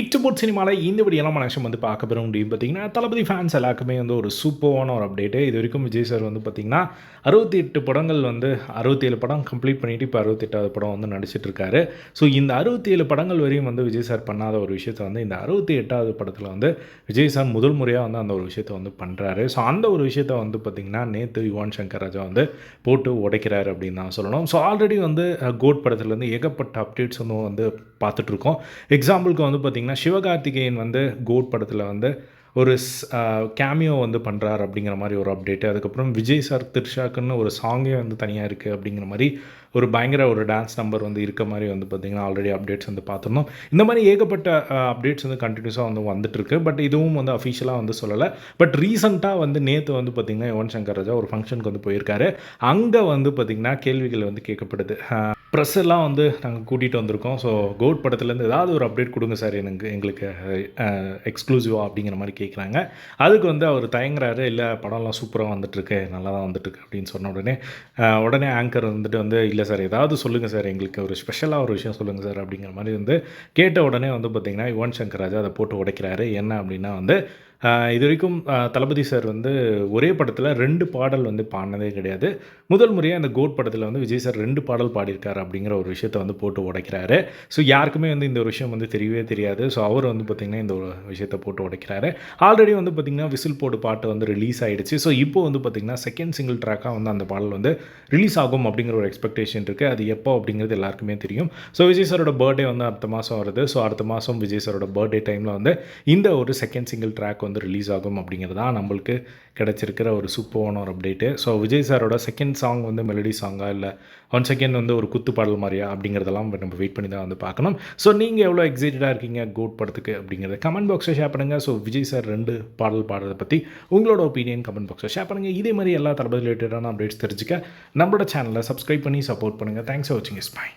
இட்டுபோட் சினிமாவில் இந்த படியெல்லாம் மனுஷன் வந்து பார்க்க பெறும் முடியும் பார்த்தீங்கன்னா தளபதி ஃபேன்ஸ் எல்லாருக்குமே வந்து ஒரு சூப்பரான ஒரு அப்டேட்டு இது வரைக்கும் விஜய் சார் வந்து பார்த்திங்கன்னா அறுபத்தி எட்டு படங்கள் வந்து அறுபத்தி ஏழு படம் கம்ப்ளீட் பண்ணிவிட்டு இப்போ அறுபத்தெட்டாவது படம் வந்து நடிச்சிட்டு இருக்காரு. ஸோ இந்த அறுபத்தி ஏழு படங்கள் வரையும் வந்து விஜய் சார் பண்ணாத ஒரு விஷயத்தை வந்து இந்த அறுபத்தி எட்டாவது படத்தில் வந்து விஜய் சார் முதல் முறையாக வந்து அந்த ஒரு விஷயத்தை வந்து பண்ணுறாரு ஸோ அந்த ஒரு விஷயத்தை வந்து பார்த்திங்கன்னா நேற்று யுவான் சங்கர் ராஜா வந்து போட்டு உடைக்கிறாரு அப்படின்னு தான் சொல்லணும். ஸோ ஆல்ரெடி வந்து கோட் படத்துலேருந்து ஏகப்பட்ட அப்டேட்ஸ் வந்து வந்து பார்த்துட்ருக்கோம் எக்ஸாம்பிளுக்கு வந்து பார்த்திங்கன்னா சிவகார்த்திகேயன் வந்து கோட் படத்தில் வந்து ஒரு கேமியோ வந்து பண்ணுறாரு அப்படிங்கிற மாதிரி ஒரு அப்டேட்டு அதுக்கப்புறம் விஜய் சார் திரிஷாக்குன்னு ஒரு சாங்கே வந்து தனியாக இருக்குது அப்படிங்கிற மாதிரி ஒரு பயங்கர ஒரு டான்ஸ் நம்பர் வந்து இருக்க மாதிரி வந்து பார்த்திங்கன்னா ஆல்ரெடி அப்டேட்ஸ் வந்து பார்த்துருந்தோம். இந்த மாதிரி ஏகப்பட்ட அப்டேட்ஸ் வந்து கண்டினியூஸாக வந்து வந்துட்டுருக்கு பட் இதுவும் வந்து அஃபிஷியலாக வந்து சொல்லலை. பட் ரீசெண்டாக வந்து நேற்று வந்து பார்த்திங்கன்னா யுவன் சங்கர் ராஜா ஒரு ஃபங்க்ஷனுக்கு வந்து போயிருக்காரு. அங்கே வந்து பார்த்திங்கன்னா கேள்விகள் வந்து கேட்கப்படுது. ப்ரெஸ் எல்லாம் வந்து நாங்கள் கூட்டிகிட்டு வந்திருக்கோம். ஸோ கோட் படத்துலேருந்து ஏதாவது ஒரு அப்டேட் கொடுங்க சார். எனக்கு எங்களுக்கு எக்ஸ்க்ளூசிவாக அப்படிங்கிற மாதிரி கேட்குறாங்க அதுக்கு வந்து அவர் தயங்குறாரு இல்லை படம்லாம் சூப்பராக வந்துட்டுருக்கு. நல்லா தான் வந்துட்டுருக்கு. அப்படின்னு சொன்ன உடனே உடனே ஆங்கர் வந்துட்டு வந்து இல்லை சார் ஏதாவது சொல்லுங்கள் சார். எங்களுக்கு ஒரு ஸ்பெஷலாக ஒரு விஷயம் சொல்லுங்கள் சார். அப்படிங்கிற மாதிரி வந்து கேட்ட உடனே வந்து பார்த்திங்கன்னா யுவன் சங்கர் ராஜா அதை போட்டு உடைக்கிறாரு. என்ன அப்படின்னா வந்து இது வரைக்கும் தளபதி சார் வந்து ஒரே படத்தில் ரெண்டு பாடல் வந்து பாடினதே கிடையாது. முதல் முறையாக அந்த கோட் படத்தில் வந்து விஜய் சார் ரெண்டு பாடல் பாடியிருக்காரு அப்படிங்கிற ஒரு விஷயத்தை வந்து போட்டு உடைக்கிறாரு. ஸோ யாருக்குமே வந்து இந்த ஒரு விஷயம் வந்து தெரியவே தெரியாது. ஸோ அவர் வந்து பார்த்திங்கன்னா இந்த ஒரு விஷயத்தை போட்டு உடைக்கிறாரு. ஆல்ரெடி வந்து பார்த்திங்கன்னா விசில் போடு பாட்டு வந்து ரிலீஸ் ஆகிடுச்சு ஸோ இப்போ வந்து பார்த்திங்கன்னா செகண்ட் சிங்கிள் ட்ராக்காக வந்து அந்த பாடல் வந்து ரிலீஸ் ஆகும் அப்படிங்கிற ஒரு எக்ஸ்பெக்டேஷன் இருக்குது அது எப்போ அப்படிங்கிறது எல்லாருக்குமே தெரியும். ஸோ விஜய் சாரோட பர்த்டே வந்து அடுத்த மாதம் வருது. ஸோ அடுத்த மாதம் விஜய் சாரோட பர்த்டே டைமில் வந்து இந்த ஒரு செகண்ட் சிங்கிள் ட்ராக் வந்து வந்து ரிலீஸ் ஆகும் அப்படிங்கிறது தான் நம்மளுக்கு கிடச்சிருக்கிற ஒரு சூப்பர் ஒரு அப்டேட்டு ஸோ விஜய் சாரோட செகண்ட் சாங் வந்து மெலடி சாங்கா இல்லை ஒன் செகண்ட் வந்து ஒரு குத்து பாடல் மாதிரியா அப்படிங்கிறதெல்லாம் நம்ம வெயிட் பண்ணி தான் வந்து பார்க்கணும். ஸோ நீங்கள் எவ்வளோ எக்ஸைட்டடாக இருக்கீங்க கோட் படத்துக்கு அப்படிங்கிறத கமெண்ட் பாக்ஸில் ஷேர் பண்ணுங்கள் ஸோ விஜய் சார் ரெண்டு பாடல் பாடுறதை பற்றி உங்களோட ஒப்பீனியன் கமெண்ட் பாக்ஸில் ஷேர் பண்ணுங்கள் இதே மாதிரி எல்லா தளபதி ரிலேட்டடான அப்டேட்ஸ் தெரிஞ்சுக்க நம்மளோட சேனலை சப்ஸ்கிரைப் பண்ணி சப்போர்ட் பண்ணுங்கள் தேங்க்ஸ் ஃபார் வாட்சிங் இஸ் பை